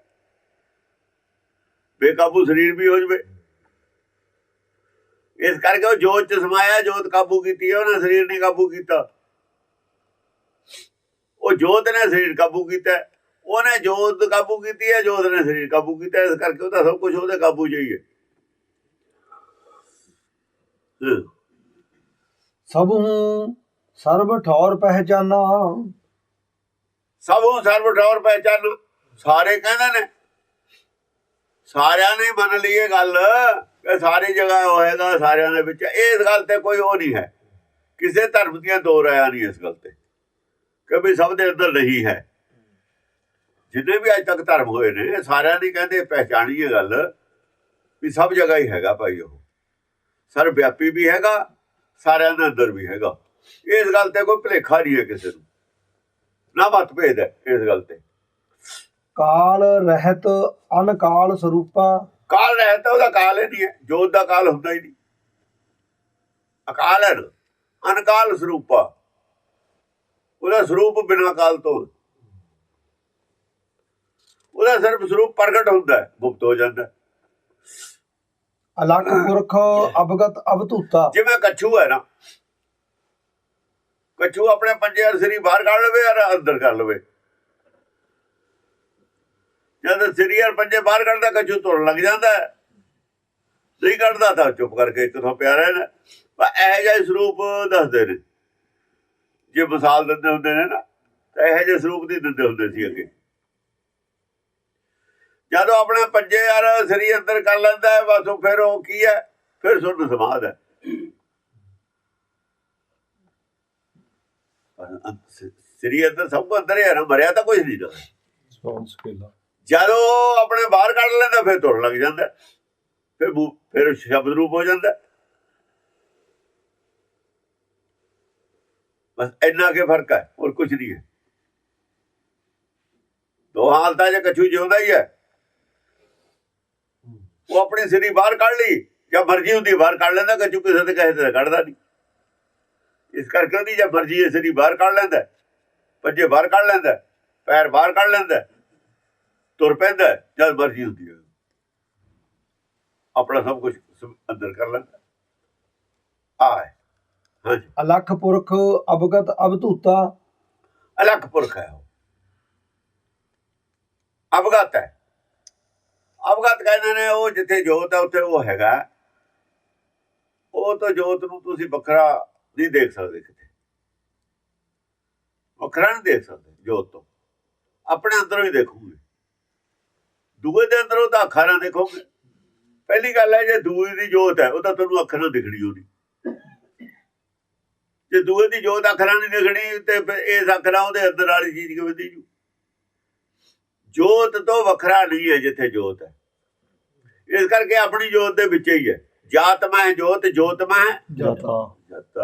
ਬੇਕਾਬੂ ਸਰੀਰ ਵੀ ਹੋ ਜਵੇ। ਇਸ ਕਰਕੇ ਉਹ ਜੋਤ ਚ ਸਮਾਇਆ ਜੋਤ ਕਾਬੂ ਕੀਤੀ ਹੈ ਉਹਨੇ ਸਰੀਰ ਨੇ ਕਾਬੂ ਕੀਤਾ। ਉਹ ਜੋਤ ਨੇ ਸਰੀਰ ਕਾਬੂ ਕੀਤਾ ਹੈ। ਉਹਨੇ ਜੋਤ ਕਾਬੂ ਕੀਤੀ ਹੈ ਜੋਤ ਨੇ ਸਰੀਰ ਕਾਬੂ ਕੀਤਾ ਹੈ। ਇਸ ਕਰਕੇ ਉਹਦਾ ਸਭ ਕੁਝ ਉਹਦੇ ਕਾਬੂ 'ਚ ਹੀ ਹੈ। ਹਮ, ਸਭ ਹੂੰ ਸਰਬ ਠੌਰ ਪਹਿਚਾਨਾ। ਸਭ ਨੂੰ ਸਰਬ ਠੌਰ ਪਹਿਚਾਨ। ਸਾਰੇ ਕਹਿੰਦੇ ਨੇ। ਸਾਰਿਆਂ ਨੇ ਮੰਨ ਲਈ ਇਹ ਗੱਲ। ਕਿ ਸਾਰੀ ਜਗ੍ਹਾ ਹੋਏਗਾ ਸਾਰਿਆਂ ਦੇ ਵਿੱਚ। ਇਸ ਗੱਲ ਤੇ ਕੋਈ ਉਹ ਨਹੀਂ ਹੈ। ਕਿਸੇ ਧਰਮ ਦੀਆਂ ਦੋ ਰਾਇਆਂ ਨਹੀਂ ਇਸ ਗੱਲ ਤੇ। ਕਿ ਵੀ ਸਭ ਦੇ ਅੰਦਰ ਨਹੀਂ ਹੈ। ਜਿੰਨੇ ਵੀ ਅੱਜ ਤੱਕ ਧਰਮ ਹੋਏ ਨੇ ਸਾਰਿਆਂ ਨੇ ਕਹਿੰਦੇ ਪਹਿਚਾਣੀ ਇਹ ਗੱਲ। ਵੀ ਸਭ ਜਗ੍ਹਾ ਹੀ ਹੈਗਾ ਭਾਈ ਉਹ। ਸਰਵ ਵਿਆਪੀ ਵੀ ਹੈਗਾ, ਸਾਰਿਆਂ ਦੇ ਅੰਦਰ ਵੀ ਹੈਗਾ। ਇਸ ਗੱਲ ਤੇ ਕੋਈ ਭੁਲੇਖਾ ਨਹੀਂ ਹੈ ਕਿਸੇ ਨੂੰ। ਨਾ ਮਤਭੇਦ ਹੈ ਇਸ ਗੱਲ ਤੇ। ਕਾਲ ਰਹਿਤ ਅਨਕਾਲ ਸਰੂਪਾ। ਕਾਲ ਰਹਿਤ ਉਹਦਾ ਕਾਲ ਹੀ ਨਹੀਂ ਹੈ ਜੋਤ ਦਾ ਕਾਲ ਹੁੰਦਾ ਹੀ ਨਹੀਂ। ਅਕਾਲ ਅਨਕਾਲ ਸਰੂਪਾ। ਉਹਦਾ ਸਰੂਪ ਬਿਨਾਂ ਕਾਲ ਤੋਂ ਉਹਦਾ ਸਿਰਫ ਸਰੂਪ ਪ੍ਰਗਟ ਹੁੰਦਾ ਹੈ ਗੁਪਤ ਹੋ ਜਾਂਦਾ ਹੈ। ਅਲਖ ਪੁਰਖ ਅਵਗਤ ਅਵਤੂਤਾ ਜਿਵੇਂ ਕੱਛੂ ਹੈ ਨਾ ਕੱਛੂ ਆਪਣੇ ਪੰਜੇ ਅਰ ਸਰੀ ਬਾਹਰ ਕੱਢ ਲਵੇ ਔਰ ਅੰਦਰ ਕਰ ਲਵੇ? ਜਦ ਸਰੀ ਅਰ ਪੰਜੇ ਬਾਹਰ ਕੱਢਦਾ ਕੱਛੂ ਤੁਰਨ ਲੱਗ ਜਾਂਦਾ ਹੈ। ਕੱਢਦਾ ਤਾਂ ਚੁੱਪ ਕਰਕੇ ਕਿਥੋਂ ਪਿਆ ਰਹਿਣਾ ਇਹ ਜਿਹਾ ਸਰੂਪ ਦੱਸਦੇ ਨੇ। ਜੇ ਮਿਸਾਲ ਦਿੰਦੇ ਹੁੰਦੇ ਨੇ ਨਾ, ਤਾਂ ਇਹ ਜਿਹੇ ਸਰੂਪ ਦੀ ਦਿੰਦੇ ਹੁੰਦੇ ਸੀ ਅੱਗੇ। ਜਦੋਂ ਆਪਣੇ ਪੰਜੇ ਯਾਰ ਸਰੀ ਅੰਦਰ ਕਰ ਲੈਂਦਾ ਹੈ, ਬਸ ਉਹ ਫਿਰ ਉਹ ਕੀ ਹੈ? ਫਿਰ ਸੁਣ ਸਮਾਦ ਹੈ। ਸਰੀ ਅੰਦਰ ਸਭ ਅੰਦਰ ਹੀ ਹੈ ਨਾ, ਮਰਿਆ ਤਾਂ ਕੁਝ ਨਹੀਂ ਨਾ ਰਿਸਪੌਂਸ ਕਿਲਾ ਜਦੋਂ ਉਹ ਆਪਣੇ ਬਾਹਰ ਕੱਢ ਲੈਂਦਾ ਫਿਰ ਤੁਰਨ ਲੱਗ ਜਾਂਦਾ। ਫਿਰ ਫਿਰ ਸ਼ਬਦ ਰੂਪ ਹੋ ਜਾਂਦਾ। ਬਸ ਇੰਨਾ ਕੇ ਫ਼ਰਕ ਹੈ ਹੋਰ ਕੁਝ ਨਹੀਂ ਹੈ। ਦੋ ਹਾਲਤਾਂ 'ਚ ਕਛੂ ਜਿਉਂਦਾ ਹੀ ਹੈ। ਉਹ ਆਪਣੀ ਸਿਰੀ ਬਾਹਰ ਕੱਢ ਲਈ ਜਾਂ ਮਰਜ਼ੀ ਹੁੰਦੀ ਬਾਹਰ ਕੱਢ ਲੈਂਦਾ ਕਛੂ ਕਿਸੇ ਦੇ ਕਹੇ ਤੇ ਕੱਢਦਾ ਨਹੀਂ। ਇਸ ਕਰਕੇ ਉਹਦੀ ਜਾਂ ਮਰਜ਼ੀ ਹੈ ਸਿਰੀ ਬਾਹਰ ਕੱਢ ਲੈਂਦਾ। ਹੈ, ਬਾਹਰ ਕੱਢ ਲੈਂਦਾ ਪੈਰ ਬਾਹਰ ਕੱਢ ਲੈਂਦਾ ਤੁਰ ਪੈਂਦਾ ਜਦ ਮਰਜ਼ੀ ਹੁੰਦੀ ਹੈ ਆਪਣਾ ਸਭ ਕੁਝ ਅੰਦਰ ਕਰ ਲੈਂਦਾ ਆ ਹੈ। ਹਾਂਜੀ। ਅਲਖ ਪੁਰਖ ਅਵਗਤ ਅਵਤੂਤਾ ਅਲੱਖ ਪੁਰਖ ਹੈ ਉਹ। ਅਵਗਤ ਹੈ। ਅਵਗਤ ਕਹਿੰਦੇ ਨੇ ਉਹ ਜਿੱਥੇ ਜੋਤ ਹੈ ਉੱਥੇ ਉਹ ਹੈਗਾ ਉਹ ਤਾਂ ਜੋਤ ਨੂੰ ਤੁਸੀਂ ਵੱਖਰਾ ਨਹੀਂ ਦੇਖ ਸਕਦੇ ਕਿਤੇ। ਵੱਖਰਾ ਨਹੀਂ ਦੇਖ ਸਕਦੇ ਜੋਤ ਤੋਂ। ਆਪਣੇ ਅੰਦਰੋਂ ਹੀ ਦੇਖੋਗੇ। ਦੂਏ ਦੇ ਅੰਦਰੋਂ ਤਾਂ ਅੱਖਾਂ ਦੇਖੋਗੇ। ਪਹਿਲੀ ਗੱਲ ਹੈ ਜੇ ਦੂਏ ਦੀ ਜੋਤ ਹੈ ਉਹ ਤਾਂ ਤੁਹਾਨੂੰ ਅੱਖਾਂ ਨਾਲ ਦਿਖਣੀ ਹੋਣੀ ਜੇ ਦੂਏ ਦੀ ਜੋਤ ਅੱਖਰਾਂ ਨਹੀਂ ਦਿਖਣੀ ਤੇ ਇਸ ਅੱਖਰਾਂ ਉਹਦੇ ਅੰਦਰ ਵਾਲੀ ਚੀਜ਼ ਕਿਵੇਂ ਦੀ ਜੂ? ਜੋਤ ਤੋਂ ਵੱਖਰਾ ਨਹੀਂ ਹੈ ਜਿੱਥੇ ਜੋਤ ਹੈ। ਇਸ ਕਰਕੇ ਆਪਣੀ ਜੋਤ ਦੇ ਵਿੱਚ ਹੀ ਹੈ। ਜਾਤ ਮੈਂ ਜੋਤ ਜੋਤ ਮੈਂ ਜਾਤਾ। ਜਤ।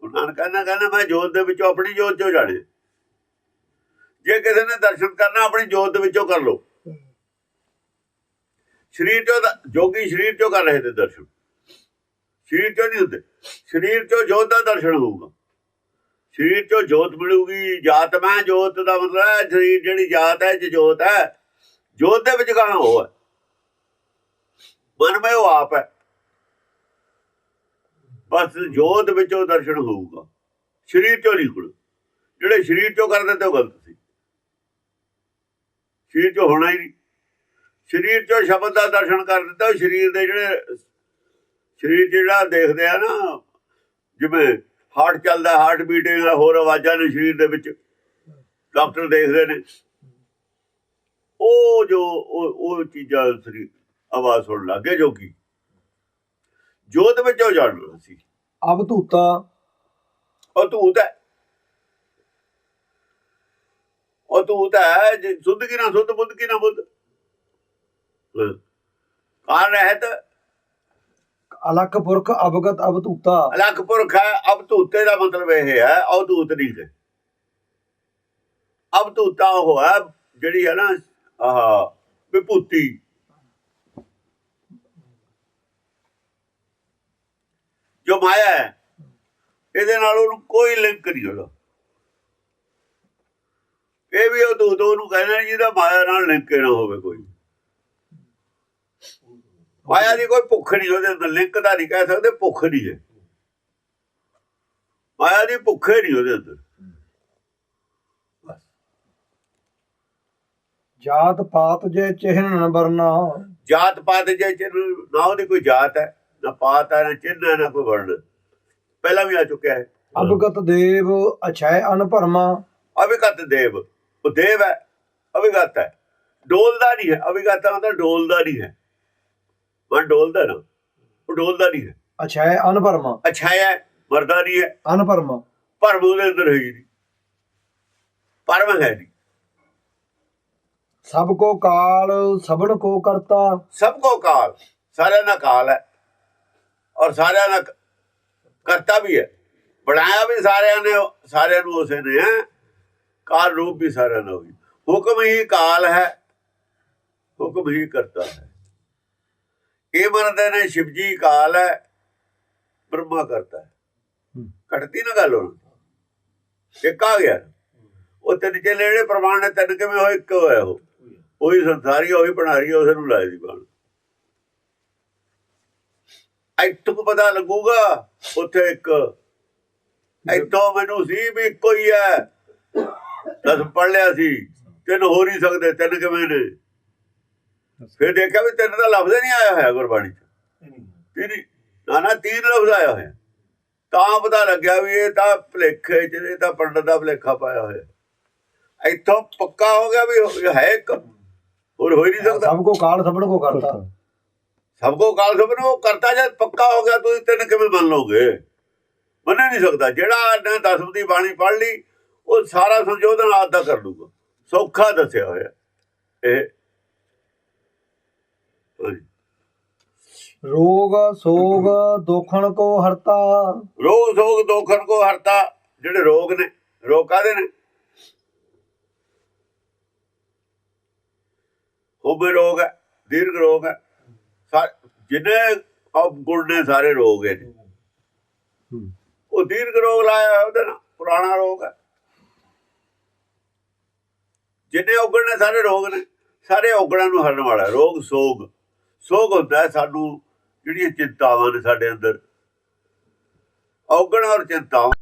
ਉਹਨਾਂ ਕਹਿੰਦਾ ਕਹਿੰਦਾ ਮੈਂ ਜੋਤ ਦੇ ਵਿੱਚੋਂ ਆਪਣੀ ਜੋਤ ਚੋਂ ਜਾਣੇ। ਜੇ ਕਿਸੇ ਨੇ ਦਰਸ਼ਨ ਕਰਨਾ, ਆਪਣੀ ਜੋਤ ਦੇ ਵਿੱਚੋਂ ਕਰ ਲੋ ਸਰੀਰ ਚੋਂ ਜੋਗੀ ਸਰੀਰ ਚੋਂ ਕਰ ਰਹੇ ਤੇ ਦਰਸ਼ਨ। ਸਰੀਰ ਚੋਂ ਨਹੀਂ ਹੁੰਦੇ। ਸਰੀਰ ਚੋਂ ਜੋਤ ਦਾ ਦਰਸ਼ਨ ਹੋਊਗਾ। ਸਰੀਰ ਚੋਂ ਜੋਤ ਮਿਲੂਗੀ। ਜਾਤ ਮੈਂ ਜੋਤ ਦਾ ਮਤਲਬ ਹੈ, ਸਰੀਰ ਜਿਹੜੀ ਜਾਤ ਹੈ ਚ ਜੋਤ ਹੈ। ਜੋਤ ਦੇ ਵਿੱਚ ਕਹਾਂ ਉਹ ਹੈ? ਮਨ ਮੈਂ ਉਹ ਆਪ ਹੈ। ਬਸ ਜੋਤ ਵਿੱਚੋਂ ਦਰਸ਼ਨ ਹੋਊਗਾ। ਸਰੀਰ ਚੋਂ ਨਹੀਂ ਜਿਹੜੇ ਸਰੀਰ ਚੋਂ ਕਰਦੇ ਤੇ ਉਹ ਗਲਤ ਸਰੀਰ ਚੋਂ ਹੋਣਾ ਹੀ ਨਹੀਂ। ਸਰੀਰ ਚੋਂ ਸ਼ਬਦ ਦਾ ਦਰਸ਼ਨ ਕਰ ਦਿੱਤਾ ਉਹ ਸਰੀਰ ਦੇ ਜਿਹੜੇ ਸਰੀਰ ਜਿਹੜਾ ਦੇਖਦੇ ਆ ਨਾ ਜਿਵੇਂ ਹਾਰਟ ਚੱਲਦਾ ਹਾਰਟ ਬੀਟਿੰਗ ਹੋਰ ਆਵਾਜ਼ਾਂ ਨੇ ਸਰੀਰ ਦੇ ਵਿੱਚ। ਡਾਕਟਰ ਦੇਖਦੇ ਨੇ। ਉਹ ਜੋ ਉਹ ਚੀਜ਼ਾਂ ਸਰੀਰ ਆਵਾਜ਼ ਸੁਣ ਲੱਗੇ ਜੋ ਕੀ। ਜੋਤ ਵਿੱਚ ਉਹ ਜਾਣਨਾ ਸੀ। ਅਵਤੂਤਾ ਉਹ ਤੂਤ ਹੈ। ਉਹ ਤੂਤ ਹੈ ਜੇ ਸੁੱਧ ਕੀ ਨਾ ਸੁੱਧ ਬੁੱਧ ਕੀ ਨਾ ਬੁੱਧ। ਕਾਰ ਰਹਿਤ। ਅਲਖ ਪੁਰਖ ਅਵਗਤ ਅਵਤੂਤਾ ਅਲੱਖ ਪੁਰਖ ਹੈ ਅਬ ਤੂਤੇ ਦਾ ਮਤਲਬ ਇਹ ਹੈ ਉਹ ਤੂਤ ਨਹੀਂ ਹੈ। ਅਬ ਤੂਤਾ ਉਹ ਹੈ ਜਿਹੜੀ ਹੈ ਨਾ ਆਹ ਵਿਭੂਤੀ। ਜੋ ਮਾਇਆ ਹੈ ਇਹਦੇ ਨਾਲ ਉਹਨੂੰ ਕੋਈ ਲਿੰਕ ਨਹੀਂ ਉਹਦਾ ਇਹ ਵੀ ਉਹ ਤੂਤ ਉਹਨੂੰ ਕਹਿੰਦੇ ਨੇ ਜਿਹਦਾ ਮਾਇਆ ਨਾਲ ਲਿੰਕ ਨਾ ਹੋਵੇ ਕੋਈ। ਮਾਇਆ ਦੀ ਕੋਈ ਭੁੱਖ ਨਹੀਂ ਉਹਦੇ ਅੰਦਰ ਲਿੰਕ ਦਾ ਨਹੀਂ ਕਹਿ ਸਕਦੇ ਭੁੱਖ ਨਹੀਂ ਹੈ। ਮਾਇਆ ਦੀ ਭੁੱਖ ਨਹੀਂ ਉਹਦੇ ਅੰਦਰ। ਜਾਤ ਪਾਤ ਜੇ ਚਿਹਨ ਵਰਨਾ। ਜਾਤ ਪਾਤ ਜੇ ਚਿੰਨ੍ਹ ਨਾ ਉਹਦੀ ਕੋਈ ਜਾਤ ਹੈ ਨਾ ਪਾਤ ਹੈ ਨਾ ਚਿੰਨ੍ਹ ਹੈ ਨਾ ਕੋਈ ਵਰਣ। ਪਹਿਲਾਂ ਵੀ ਆ ਚੁੱਕਿਆ ਹੈ। ਅਬਗਤ ਦੇਵ ਅਛੈ ਅਨਭਰਮਾ ਅਵਿਗਤ ਦੇਵ। ਉਹ ਦੇਵ ਹੈ ਅਵਿਗਤ ਹੈ। ਡੋਲਦਾ ਨਹੀਂ ਹੈ ਅਵਿਗਤ ਮਤਲਬ ਡੋਲਦਾ ਨਹੀਂ ਹੈ। ਮਨ ਡੋਲਦਾ ਨਾ ਉਹ ਡੋਲਦਾ ਨਹੀਂ ਹੈ। ਅਛੈ ਅਨਭਰਮਾ ਅੱਛਾ ਹੈ ਮਰਦਾ ਨਹੀਂ ਹੈ। ਅਨਭਰਮਾ ਭਰਮ ਉਹਦੇ ਅੰਦਰ ਹੈ ਹੀ ਨਹੀਂ ਪਰਮ ਹੈ ਨਹੀਂ ਸਭ ਕੋ ਕਾਲ ਸਭਨ ਕੋ ਕਰਤਾ। ਸਭ ਕੋ ਕਾਲ ਸਾਰਿਆਂ ਦਾ ਕਾਲ ਹੈ। ਔਰ ਸਾਰਿਆਂ ਦਾ ਕਰਤਾ ਵੀ ਹੈ। ਬਣਾਇਆ ਵੀ ਸਾਰਿਆਂ ਨੇ ਸਾਰਿਆਂ ਨੂੰ ਉਸੇ ਨੇ ਹੈ। ਕਾਲ ਰੂਪ ਵੀ ਸਾਰਿਆਂ ਦਾ ਹੋਈ ਹੁਕਮ ਹੀ ਕਾਲ ਹੈ ਹੁਕਮ ਹੀ ਕਰਤਾ ਹੈ। ਇਹ ਮੰਨਦੇ ਨੇ ਸ਼ਿਵ ਜੀ ਕਾਲ ਹੈ ਬ੍ਰਹਮਾ ਕਰਤਾ ਹੈ। ਘਟਤੀ ਨਾ ਗੱਲ ਹੁਣ। ਇੱਕ ਆ ਗਿਆ। ਉਹ ਤਿੰਨ ਚੇਲੇ ਜਿਹੜੇ ਪ੍ਰਮਾਣ ਨੇ ਤਿੰਨ ਕਿਵੇਂ ਹੋਏ? ਇੱਕ ਹੋਇਆ ਉਹ। ਉਹੀ ਸੰਸਾਰੀ ਉਹੀ ਬਣਾਰੀ ਉਸ ਨੂੰ ਲਾਏ ਦੀ ਬਾਣ। ਇੱਥੋਂ ਪਤਾ ਲੱਗੂਗਾ ਉੱਥੇ ਇੱਕ। ਇੱਥੋਂ ਮੈਨੂੰ ਸੀ ਵੀ ਹੀ ਹੈ। ਦਸ ਪੜ ਲਿਆ ਸੀ ਤਿੰਨ ਹੋ ਨਹੀਂ ਸਕਦੇ ਤਿੰਨ ਕਿਵੇਂ ਨੇ? ਫਿਰ ਦੇਖਿਆ ਵੀ ਤਿੰਨ ਦਾ ਲਫ਼ਜ਼ ਨਹੀਂ ਆਇਆ ਹੋਇਆ ਗੁਰਬਾਣੀ ਚ। ਤੀਨ ਨਾ ਨਾ ਤੀਨ ਲਫ਼ਜ਼ ਆਇਆ ਹੋਇਆ। ਤਾਂ ਪਤਾ ਲੱਗਿਆ ਵੀ ਇਹ ਤਾਂ ਭਲੇਖੇ ਚ ਇਹ ਤਾਂ ਪੰਡਤ ਦਾ ਭਲੇਖਾ ਪਾਇਆ ਹੋਇਆ। ਇੱਥੋਂ ਪੱਕਾ ਹੋ ਗਿਆ ਵੀ ਹੈ ਇੱਕ ਹੋਰ ਹੋ ਹੀ ਨਹੀਂ ਸਕਦਾ। ਸਭ ਕੋ ਕਾਲ ਸਭਨ ਕੋ ਕਰਤਾ। ਸਭ ਕੋ ਕਾਲ ਸਭ ਨੂੰ ਕਰਤਾ ਜਦ ਪੱਕਾ ਹੋ ਗਿਆ ਤੁਸੀਂ ਤਿੰਨ ਕਿਵੇਂ ਮੰਨ ਲਓਗੇ? ਮੰਨ ਨਹੀਂ ਸਕਦਾ। ਜਿਹੜਾ ਨੇ ਦਸਮ ਦੀ ਬਾਣੀ ਪੜ ਲਈ ਉਹ ਸਾਰਾ ਸੰਜੋਧਨ ਆਦ ਦਾ ਕਰ ਲੂਗਾ। ਸੌਖਾ ਦੱਸਿਆ ਹੋਇਆ। ਇਹ। ਰੋਗ ਸੋਗ ਦੋਖਣ ਕੋ ਹਰਤਾ। ਰੋਗ ਸੋਗ ਦੋਖਨ ਕੋ ਹਰਤਾ। ਜਿਹੜੇ ਰੋਗ ਨੇ ਰੋਗ ਕਾਦੇ ਨੇ? ਹੋਬੇ ਰੋਗ ਹੈ ਦੀਰਘ ਰੋਗ ਹੈ। ਜਿੰਨੇ ਗੁਣ ਨੇ ਸਾਰੇ ਰੋਗ ਹੈ। ਉਹ ਦੀਰਘ ਰੋਗ ਲਾਇਆ ਉਹਦੇ ਨਾਲ ਪੁਰਾਣਾ ਰੋਗ ਹੈ। ਜਿੰਨੇ ਔਗਣ ਨੇ ਸਾਰੇ ਰੋਗ ਨੇ, ਸਾਰੇ ਔਗਣਾਂ ਨੂੰ ਹਰਨ ਵਾਲਾ ਰੋਗ, ਸੋਗ। ਸੋਗ ਹੁੰਦਾ ਹੈ ਸਾਨੂੰ ਜਿਹੜੀਆਂ ਚਿੰਤਾਵਾਂ ਨੇ ਸਾਡੇ ਅੰਦਰ। ਔਗਣ ਔਰ ਚਿੰਤਾਵਾਂ।